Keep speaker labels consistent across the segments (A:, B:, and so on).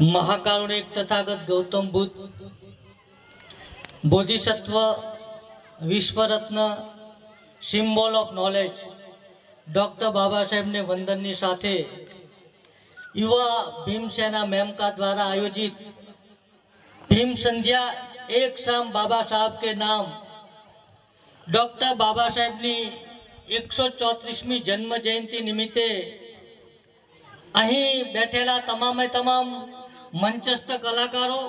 A: મહાકારુણિક તથાગત ગૌતમ બુદ્ધ, બોધિસત્વ, વિશ્વરત્ન, symbol of knowledge, doctor Baba સાહેબને વંદનની સાથે યુવા ભીમસેના મેમકા દ્વારા આયોજિત ભીમ સંધ્યા એક શામ બાબા સાહેબ કે નામ. ડૉક્ટર બાબા સાહેબની એકસો ચોત્રીસમી જન્મ જયંતિ નિમિત્તે અહીં બેઠેલા તમામે તમામ મંચસ્થ કલાકારો,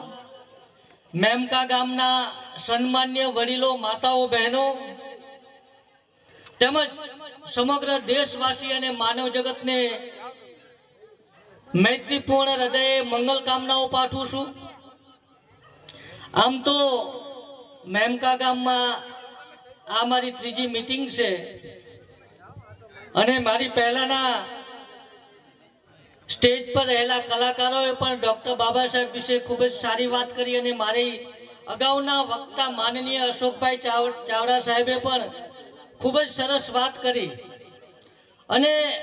A: મેમકા ગામના સન્માન્ય વડીલો, માતાઓ, બહેનો, તેમજ સમગ્ર દેશવાસી અને માનવ જગતને મૈત્રીપૂર્ણ હૃદયે મંગલ કામનાઓ પાઠવું છું. આમ તો મેમકા ગામમાં આ મારી ત્રીજી મિટિંગ છે અને મારી પહેલાના સ્ટેજ પર રહેલા કલાકારોએ પણ ડૉક્ટર બાબા સાહેબ વિશે ખૂબ જ સારી વાત કરી અને મારી અગાઉના વક્તા માનનીય અશોકભાઈ ચાવ- ચાવડા સાહેબે પણ ખૂબ જ સરસ વાત કરી. અને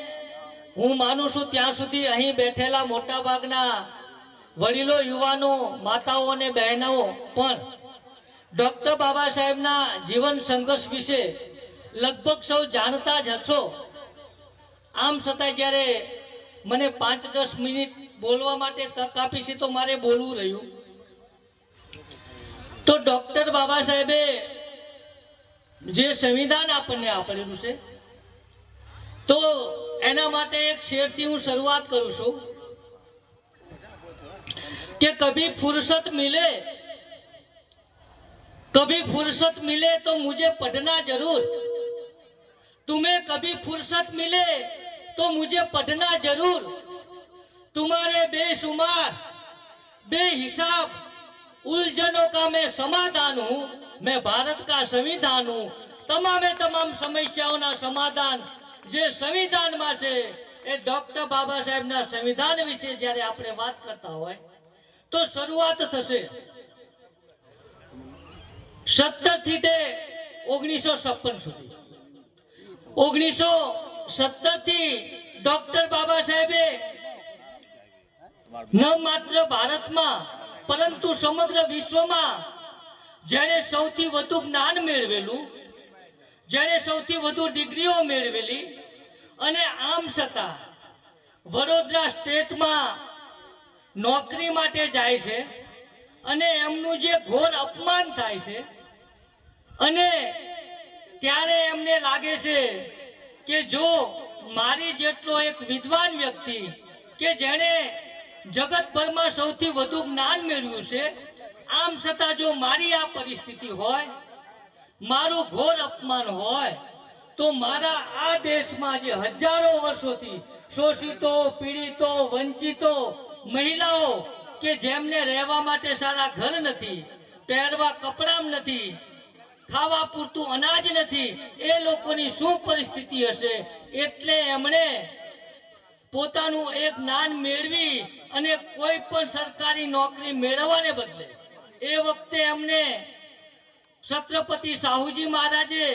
A: હું માનું છું ત્યાં સુધી અહીં બેઠેલા મોટાભાગના વડીલો, યુવાનો, માતાઓ અને બહેનો પણ ડૉક્ટર બાબા સાહેબના જીવન સંઘર્ષ વિશે લગભગ સૌ જાણતા જ હશો. આમ છતાં જ્યારે મને પાંચ દસ મિનિટ બોલવા માટે તક આપી છે તો મારે બોલવું રહ્યું. તો ડૉક્ટર બાબા સાહેબે જે સંવિધાન આપણને આપેલું છે, તો એના માટે એક શેરથી હું શરૂઆત કરું છું કે કભી ફુરસત મિલે, કભી ફુરસત મિલે તો મુજે પઢના જરૂર. તુમે કભી ફુરસત મિલે तो मुझे पढ़ना जरूर तुम्हारे बेशुमार बेहिसाब उलझनों का मैं समाधान हूँ मैं भारत का संविधान हूँ તમામે તમામ સમસ્યાઓના સમાધાન જે સંવિધાનમાં છે એ ડોક્ટર બાબા સાહેબના સંવિધાન વિશે જ્યારે આપણે વાત કરતા હોય તો શરૂઆત થશે સત્તર થી તે ઓગણીસો છપ્પન સુધી ઓગણીસો સત્તરથી ડોક્ટર બાબા સાહેબે ન માત્ર ભારતમાં, પરંતુ સમગ્ર વિશ્વમાં જેણે સૌથી વધુ જ્ઞાન મેળવેલું, જેણે સૌથી વધુ ડિગ્રીઓ મેળવેલી અને આમ છતાં વડોદરા સ્ટેટમાં નોકરી માટે જાય છે અને એમનું જે ઘોર અપમાન થાય છે અને ત્યારે એમને લાગે છે કે જો મારી જેટલો એક વિદ્વાન વ્યક્તિ કે જેણે જગતભરમાં સૌથી વધુ જ્ઞાન મેળવ્યું છે, આમ છતાં જો મારી આ પરિસ્થિતિ હોય, મારું ઘોર અપમાન હોય, તો મારા આ દેશમાં જે હજારો વર્ષોથી શોષિતો, પીડિતો, વંચિતો મહિલાઓ કે જેમને રહેવા માટે સારા ઘર નથી, પહેરવા કપડાં નથી ખાવા પૂરતું અનાજ નથી. એ લોકોની શું પરિસ્થિતિ હશે? એટલે એમણે પોતાનું એક જ્ઞાન મેળવી અને કોઈ પણ સરકારી નોકરી મેળવવાને બદલે એ વખતે એમને છત્રપતિ સાહુજી મહારાજે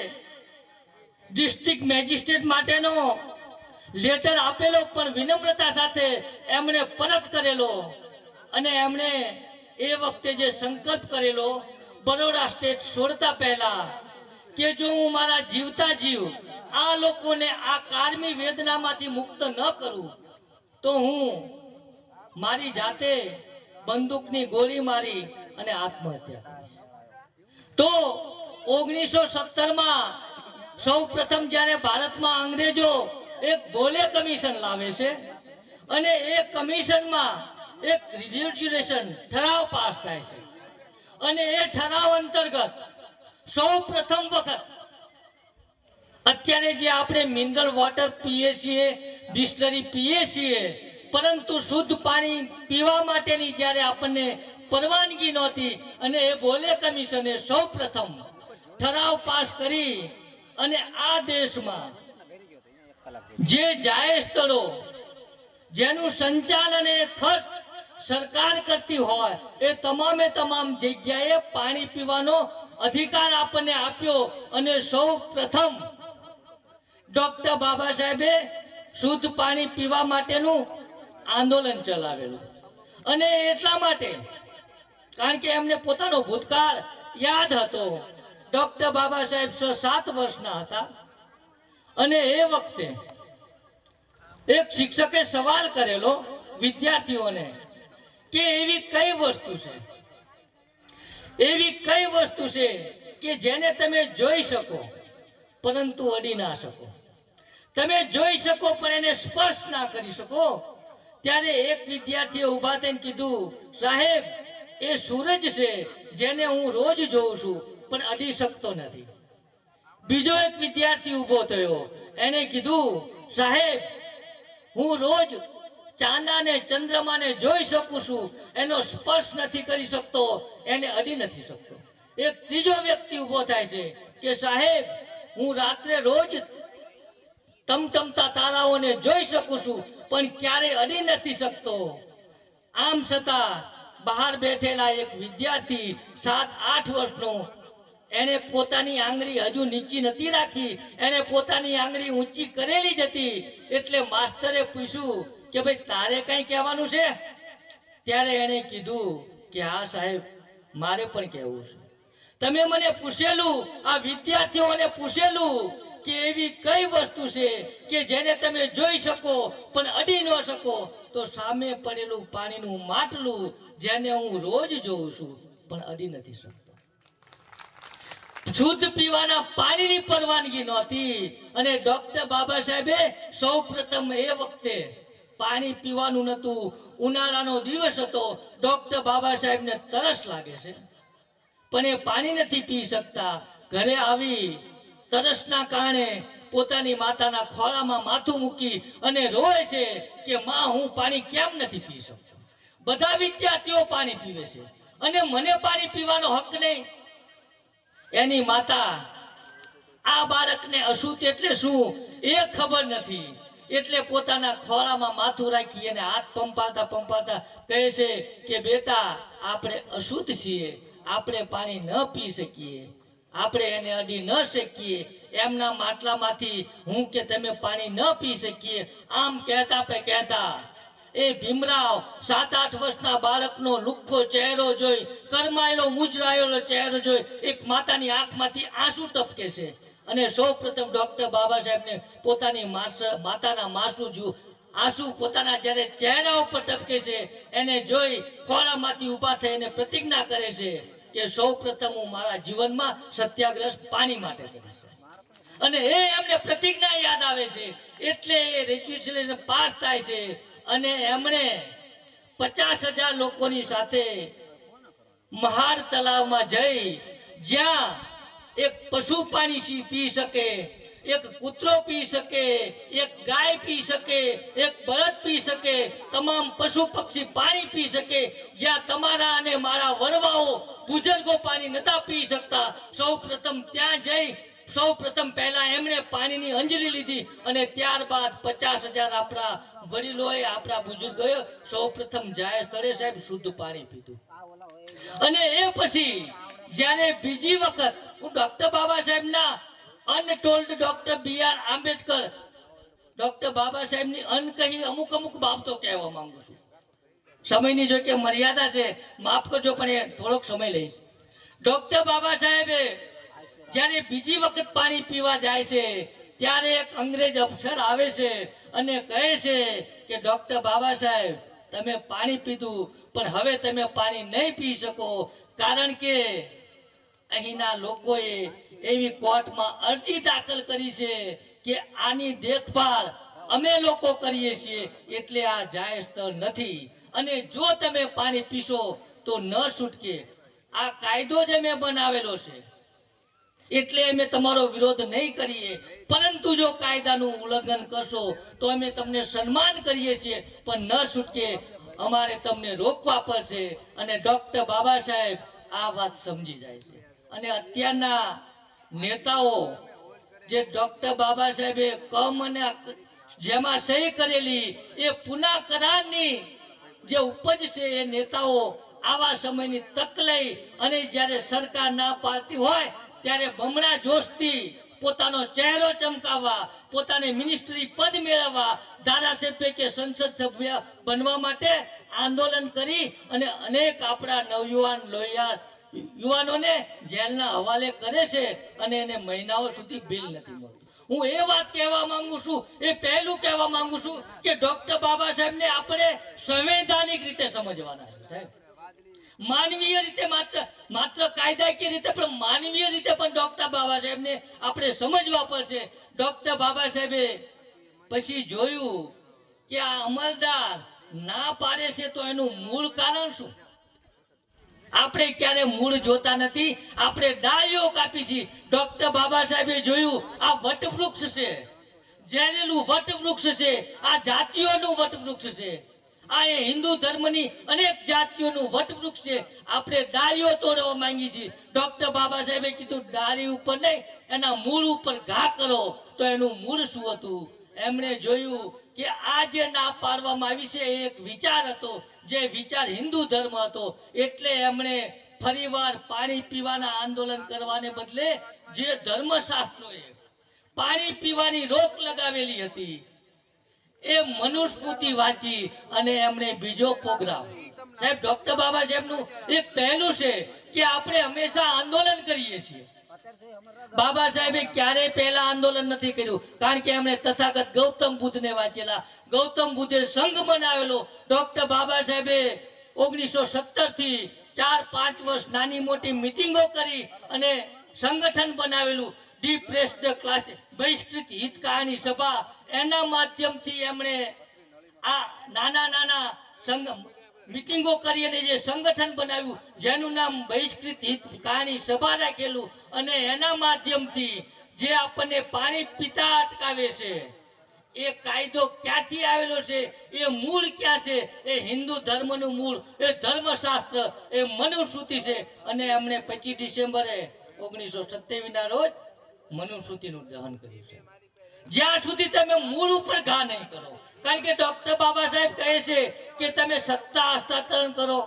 A: ડિસ્ટ્રિક્ટ મેજિસ્ટ્રેટ માટેનો લેટર આપેલો, પણ વિનમ્રતા સાથે એમણે પરત કરેલો અને એમણે એ વખતે જે સંકલ્પ કરેલો બરોડા સ્ટેટ છોડતા પહેલા કે જો હું મારા જીવતા જીવ આ લોકોને આ કારમી વેદનામાંથી મુક્ત ન કરું, તો હું મારી જાતે બંદૂકની ગોળી મારી અને આત્મહત્યા કરીશ. તો ઓગણીસો સત્તરમાં સૌ પ્રથમ જ્યારે ભારતમાં અંગ્રેજો એક બોલે કમિશન લાવે છે અને એ કમિશનમાં એક રિઝર્વેશન ઠરાવ પાસ થાય છે. અને એ ઠરાવ અંતર્ગત સૌ પ્રથમ વખત અત્યારે જે આપણે મિનરલ વોટર પીએ છીએ બિસ્લરી પીએ છીએ, પરંતુ શુદ્ધ પાણી પીવા માટેની જ્યારે આપણને પરવાનગી નહોતી અને એ બોલે કમિશને સૌ પ્રથમ ઠરાવ પાસ કરી અને આ દેશમાં જે જાહેર સ્થળો જેનું સંચાલન એ ખર્ચ સરકાર કરતી હોય એ તમામે તમામ જગ્યાએ પાણી પીવાનો અધિકાર આપણને આપ્યો અને સૌ પ્રથમ ડોક્ટર બાબા સાહેબે શુદ્ધ પાણી પીવા માટેનું આંદોલન ચલાવેલું. અને એટલા માટે, કારણ કે એમને પોતાનો ભૂતકાળ યાદ હતો, ડોક્ટર બાબા સાહેબ સો સાત વર્ષના હતા. અને એ વખતે એક શિક્ષકે સવાલ કરેલો વિદ્યાર્થીઓને કે એવી કઈ વસ્તુ છે? એવી કઈ વસ્તુ છે કે જેને તમે જોઈ શકો, પરંતુ અડી ના શકો? તમે જોઈ શકો, પણ એને સ્પર્શ ના કરી શકો? ત્યારે એક વિદ્યાર્થીએ ઊભા થઈને કીધું, સાહેબ, એ સૂરજ છે જેને હું રોજ જોઉં છું, પણ અડી શકતો નથી. બીજો એક વિદ્યાર્થી ઊભો થયો. એને કીધું, સાહેબ, હું રોજ ચાંદાને ચંદ્રમાને જોઈ શકું છું, એનો સ્પર્શ નથી કરી શકતો, એને અડી નથી શકતો. એક ત્રીજો વ્યક્તિ ઊભો થાય છે કે સાહેબ, હું રાત્રે રોજ ટમટમતા તારાઓને જોઈ શકું છું, પણ ક્યારે અડી નથી શકતો. આમ છતાં બહાર બેઠેલા એક વિદ્યાર્થી સાત, આઠ વર્ષનો એને પોતાની આંગળી હજુ નીચી નથી રાખી એને પોતાની આંગળી ઊંચી કરેલી જ હતી, એટલે માસ્તરે પૂછ્યું કે ભાઈ, તારે કઈ કહેવાનું છે? ત્યારે એણે કીધું કે, હા, સાહેબ, મારે પણ કહેવું છે. તમે મને પૂછેલું, આ વિદ્યાર્થીઓને પૂછેલું કે એવી કઈ વસ્તુ છે કે જેને તમે જોઈ શકો પણ અડી ન શકો, તો સામે પડેલું પાણીનું માટલું જેને હું રોજ જોઉં છું પણ અડી નથી શકતો. શુદ્ધ પીવાના પાણીની પરવાનગી નહોતી અને ડોક્ટર બાબા સાહેબે સૌ પ્રથમ એ વખતે પાણી પીવાનું નહોતું. ઉનાળાનો દિવસ હતો. ડોક્ટર બાબા સાહેબને તરસ લાગે છે. પણ એ પાણી નથી પી શકતા. ઘરે આવી તરસના કારણે પોતાની માતાના ખોળામાં માથું મૂકી અને રોવે છે કે, માં, હું પાણી કેમ નથી પી શકતો? બધા વિદ્યાર્થીઓ પાણી પીવે છે. અને મને પાણી પીવાનો હક નહીં. એની માતા આ બાળકને અશુદ્ધ એટલે શું? એ ખબર નથી. એટલે પોતાના ખોળામાં માથું રાખી અને હાથ પંપાતા પંપાતા કહે છે કે, બેટા, આપણે અશુદ્ધ છીએ. આપણે પાણી ન પી શકીએ. આપણે એને અડી ન શકીએ. એમના માટલામાંથી હું કે તમે પાણી ન પી શકીએ. આમ કહેતા પે કહેતા, એ ભીમરાવ સાત આઠ વર્ષના બાળકનો લુખ્ખો ચહેરો જોઈ, કરમાયેલો મુજરાયેલો ચહેરો જોઈ, એક માતાની આંખમાંથી આંસુ ટપકે છે. અને સૌ પ્રથમ ડોક્ટર બાબા સાહેબને પોતાની માતાના માસુ જો આંસુ પોતાના જ્યારે ચહેરા ઉપર ટપકે છે, એને જોઈ ખોળામાંથી ઊભા થઈને પ્રતિજ્ઞા કરે છે કે સૌ પ્રથમ હું મારા જીવનમાં સત્યાગ્રહ પાણી માટે કરીશ અને એ એમને પ્રતિજ્ઞા યાદ આવે છે, એટલે એ રેજ્યુલેશન પાસ થાય છે અને એમણે પચાસ હજાર લોકોની સાથે મહાર તલાવમાં જઈ જ્યાં એક પશુ પાણી સી- પી શકે? એક કૂતરો પી શકે? એક ગાય પી શકે? એક બળદ પી શકે? તમામ પશુ પક્ષી પાણી પી શકે? જ્યાં તમારા અને મારા વડવાઓ બુઝુર્ગો પાણી નતા પી શકતા. સૌ પ્રથમ ત્યાં જઈ સૌ પ્રથમ પહેલા એમણે પાણીની અંજલી લીધી અને ત્યારબાદ પચાસ હજાર આપણા વડીલોએ આપણા બુઝુર્ગોએ સૌ પ્રથમ જાહેર સ્થળે સાહેબ શુદ્ધ પાણી પીધું. અને એ પછી જ્યારે બીજી વખત હું ડોક્ટર બાબા સાહેબના untold doctor B R Ambedkar. Doctor Baba સાહેબની અનકહી અમુક અમુક બાબતો કહેવા માંગુ છું. સમયની જો કે મર્યાદા છે, માફ કરજો, પણ એ થોડોક સમય લઈશ. ડોક્ટર બાબા સાહેબે જ્યારે બીજી વખત પાણી પીવા જાય છે, ત્યારે એક અંગ્રેજ અફસર આવે છે અને કહે છે કે ડોક્ટર બાબા સાહેબ, તમે પાણી પીધું, પણ હવે તમે પાણી નહીં પી શકો, કારણ કે અહીંના લોકોએ એવી કોર્ટમાં અરજી દાખલ કરી છે કે આની દેખભાળ અમે લોકો કરીએ છીએ એટલે આ જાહેર સ્થળ નથી. અને જો તમે પાણી પીશો તો ન છૂટકે. આ કાયદો જે મેં બનાવેલો છે. એટલે અમે તમારો વિરોધ નહીં કરીએ. પરંતુ જો કાયદાનું ઉલ્લંઘન કરશો તો અમે તમને સન્માન કરીએ છીએ, પણ ન છૂટકે અમારે તમને રોકવા પડશે. અને ડોક્ટર બાબા સાહેબ આ વાત સમજી જાય છે. અને અત્યારના નેતાઓ, જે ડોક્ટર બાબા સાહેબે કમ અને જેમાં સહી કરેલી, એ પુના કરારની જે ઉપજ છે એ નેતાઓ આવા સમયની તક લઈ અને જ્યારે સરકાર ના પાડતી હોય, ત્યારે બમણા જોશથી પોતાનો ચહેરો ચમકાવવા, પોતાની મિનિસ્ટ્રી પદ મેળવવા, ધારાસભ્ય કે સંસદ સભ્ય બનવા માટે આંદોલન કરી અને અનેક આપણા નવયુવાન લોહિયાર યુવાનોને જેલના હવાલે કરે છે અને એને મહિનાઓ સુધી બિલ નથી મળતું. હું એ વાત કહેવા માંગુ છું, એ પહેલું કહેવા માંગુ છું કે ડોક્ટર બાબા સાહેબને આપણે સંવૈધાનિક રીતે સમજવાના છે, સાહેબ. માનવીય રીતે માત્ર માત્ર કાયદાકીય રીતે પણ માનવીય રીતે પણ ડોક્ટર બાબા સાહેબને આપણે સમજવા પડશે. ડોક્ટર બાબા સાહેબે પછી જોયું કે આ અમલદાર ના પાડે છે તો એનું મૂળ કારણ શું? આપણે ક્યારે મૂળ જોતા નથી? આપણે ડાળીઓ કાપી છે. ડોક્ટર બાબા સાહેબે જોયું, આ વટવૃક્ષ છે. ઝેરેલું વટવૃક્ષ છે. આ જાતિઓનું વટવૃક્ષ છે. આ એ હિન્દુ ધર્મની અનેક જાતિઓનું વટવૃક્ષ છે. આપણે ડાળીઓ તોડવા માંગીએ છીએ ડોક્ટર બાબા સાહેબે કીધું, ડાળી ઉપર નહીં, એના મૂળ ઉપર ઘા કરો. તો એનું મૂળ શું હતું? એમણે જોયું કે આ જે ના પાડવામાં આવી છે, એ એક વિચાર હતો. જે વિચાર હિન્દુ ધર્મ હતો, એટલે એમણે ફરીવાર પાણી પીવાના આંદોલન કરવાને બદલે જે ધર્મશાસ્ત્રોએ પાણી પીવાની રોક લગાવેલી હતી, એ મનુસ્મૃતિ વાંચી અને એમણે બીજો પ્રોગ્રામ. સાહેબ, ડોક્ટર બાબા સાહેબનું એક પહેલું છે કે આપણે હંમેશા આંદોલન કરીએ છીએ. બાબા સાહેબે ક્યારેય પહેલા આંદોલન નથી કર્યું. કારણ કે એમણે તથાગત ગૌતમ બુદ્ધને વાંચેલા. ગૌતમ બુદ્ધે સંઘ બનાવેલો. ડોક્ટર બાબા સાહેબે ઓગણીસો થી ચાર પાંચ વર્ષ નાની મોટી મિટિંગો કરી અને સંગઠન બનાવેલું. ડિપ્રેસ્ડ ક્લાસ બહિષ્કૃત હિતકારની સભા. એના માધ્યમથી એમણે આ નાના નાના સંઘ મિટિંગો કરી અને જે સંગઠન બનાવ્યું, જેનું નામ બહિષ્કૃત હિત કહાની સભા રાખેલું અને એના માધ્યમથી જે આપણને પાણી પીતા અટકાવે છે, એ કાયદો ક્યાંથી આવેલો છે, એ મૂળ ક્યાં છે, એ હિન્દુ ધર્મનું મૂળ, એ ધર્મશાસ્ત્ર, એ મનુસ્મૃતિ છે અને એમણે પચીસ ડિસેમ્બરે ઓગણીસો સત્યાવીસના રોજ મનુસ્મૃતિનું દહન કર્યું છે. જ્યાં સુધી તમે મૂળ ઉપર ઘા નહીં કરો. કારણ કે ડોક્ટર બાબા સાહેબ કહે છે કે તમે સત્તા હસ્તાંતરણ કરો,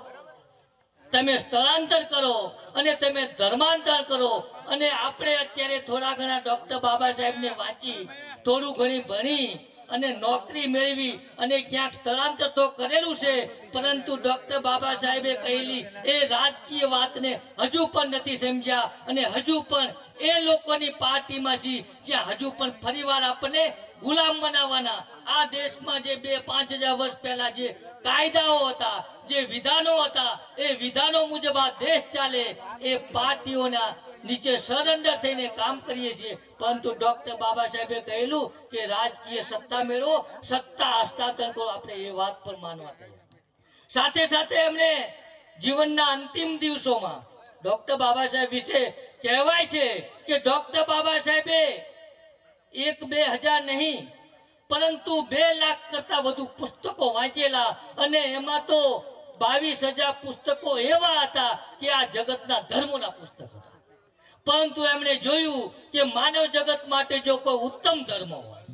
A: તમે સ્થળાંતર કરો અને તમે ધર્માંતર કરો. અને આપણે અત્યારે થોડા ઘણા ડોક્ટર બાબા સાહેબને વાંચી, થોડું ઘણી ભણી અને નોકરી મેળવી અને ક્યાંક સ્થળાંતર તો કરેલું છે, પરંતુ ડોક્ટર બાબા સાહેબે કહેલી, એ રાજકીય વાતને હજુ પણ નથી સમજ્યા અને હજુ પણ એ લોકોની પાર્ટીમાં છે જ્યાં હજુ પણ ફરીવાર આપણને ગુલામ બનાવવાના. આ દેશમાં જે બે પાંચ હજાર વર્ષ પહેલા જે કાયદાઓ હતા, જે વિધાનો હતા, એ વિધાનો મુજબ આ દેશ ચાલે, એ પાર્ટીઓના નીચે સરેન્ડર થઈને કામ કરીએ છીએ. પરંતુ ડોક્ટર બાબા સાહેબે કહેલું કે રાજકીય સત્તા મેળવો, સત્તા હસ્તાંતર કરો, આપણે એ વાત પણ માનવા તૈયાર સાથે સાથે એમણે જીવનના અંતિમ દિવસોમાં ડોક્ટર બાબા સાહેબ વિશે કહેવાય છે કે ડોક્ટર બાબા સાહેબે એક બે હજાર નહીં, પરંતુ બે લાખ કરતા વધુ પુસ્તકો વાંચેલા અને એમાં તો બાવીસ હજાર પુસ્તકો એવા હતા કે આ જગતના ધર્મોના પુસ્તક. પરંતુ એમણે જોયું કે માનવ જગત માટે જો કોઈ ઉત્તમ ધર્મ હોય,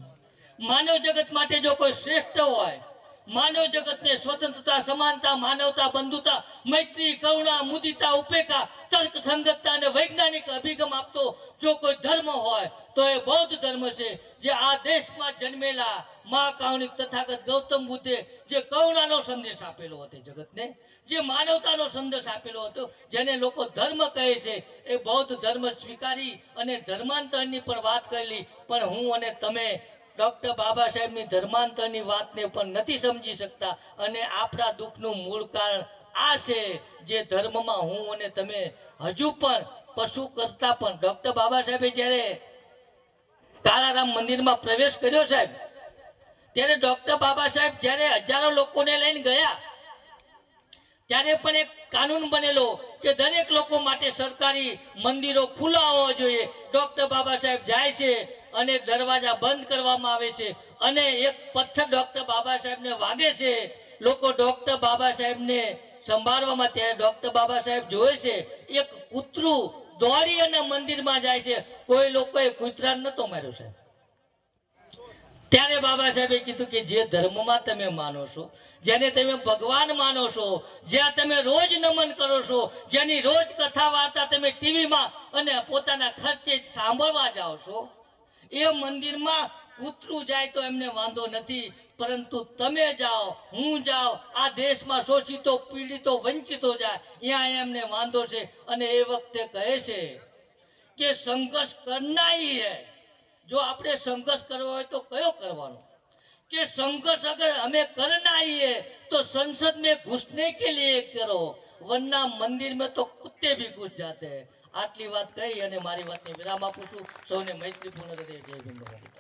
A: માનવ જગત માટે જો કોઈ શ્રેષ્ઠ હોય, માનવ જગતને સ્વતંત્રતા, સમાનતા, માનવતા, બંધુતા, મૈત્રી, કરુણા, મુદિતા ઉપેકા તર્ક સંગતતા અને વૈજ્ઞાનિક અભિગમ આપતો જો કોઈ ધર્મ હોય, તો એ બૌદ્ધ ધર્મ છે, જે આ દેશમાં જન્મેલા મહાકારુણિક તથાગત ગૌતમ બુદ્ધે જે કરુણાનો સંદેશ આપેલો હતો જગતને, જે માનવતાનો સંદેશ આપેલો હતો, જેને લોકો ધર્મ કહે છે, એ બૌદ્ધ ધર્મ સ્વીકારી અને ધર્માંતરની પણ વાત કરેલી. પણ હું અને તમે ડોક્ટર બાબા સાહેબની ધર્માંતરની વાતને પણ નથી સમજી શકતા. અને આપણા દુઃખનું મૂળ કારણ આ છે, જે ધર્મમાં હું અને તમે હજુ પણ પશુ કરતા પણ ડોક્ટર બાબા સાહેબે જ્યારે તારારામ મંદિરમાં પ્રવેશ કર્યો સાહેબ, ત્યારે ડોક્ટર બાબા સાહેબ જ્યારે હજારો લોકોને લઈને ગયા, ત્યારે પણ એક કાનૂન બનેલો કે દરેક લોકો માટે સરકારી મંદિરો ખુલ્લા હોવા જોઈએ. ડોક્ટર બાબા સાહેબ જાય છે અને દરવાજા બંધ કરવામાં આવે છે અને એક પથ્થર ડોક્ટર બાબા સાહેબને વાગે છે. લોકો ડોક્ટર બાબા સાહેબને સંભાળવામાં ત્યારે ડોક્ટર બાબા સાહેબ જોવે છે, એક કૂતરું દોડી અને મંદિરમાં જાય છે. કોઈ લોકોએ કૂતરાને નતો માર્યો છે ત્યારે બાબા સાહેબે કીધું કે જે ધર્મમાં તમે માનો છો, જેને તમે ભગવાન માનો છો, જ્યાં તમે રોજ નમન કરો છો, જેની રોજ કથા વાર્તા તમે ટીવીમાં અને પોતાના ખર્ચે સાંભળવા જાઓ છો, એ મંદિરમાં કૂતરું જાય તો એમને વાંધો નથી પરંતુ તમે જાઓ હું જાઓ આ દેશમાં શોષિતો પીડિતો વંચિતો જાય ત્યાં એમને વાંધો છે અને એ વખતે કહે છે કે સંઘર્ષ કરના ही है જો આપણે સંઘર્ષ કરવો હોય તો કયો કરવાનો कि संघर्ष अगर हमें करना ही है तो संसद में घुसने के लिए करो वरना मंदिर में तो कुत्ते भी घुस जाते हैं આટલી વાત કહી અને મારી વાતને વિરામ આપું છું સૌને મૈત્રીપૂર્ણ હૃદય જય ભીમ નમો બુદ્ધાય.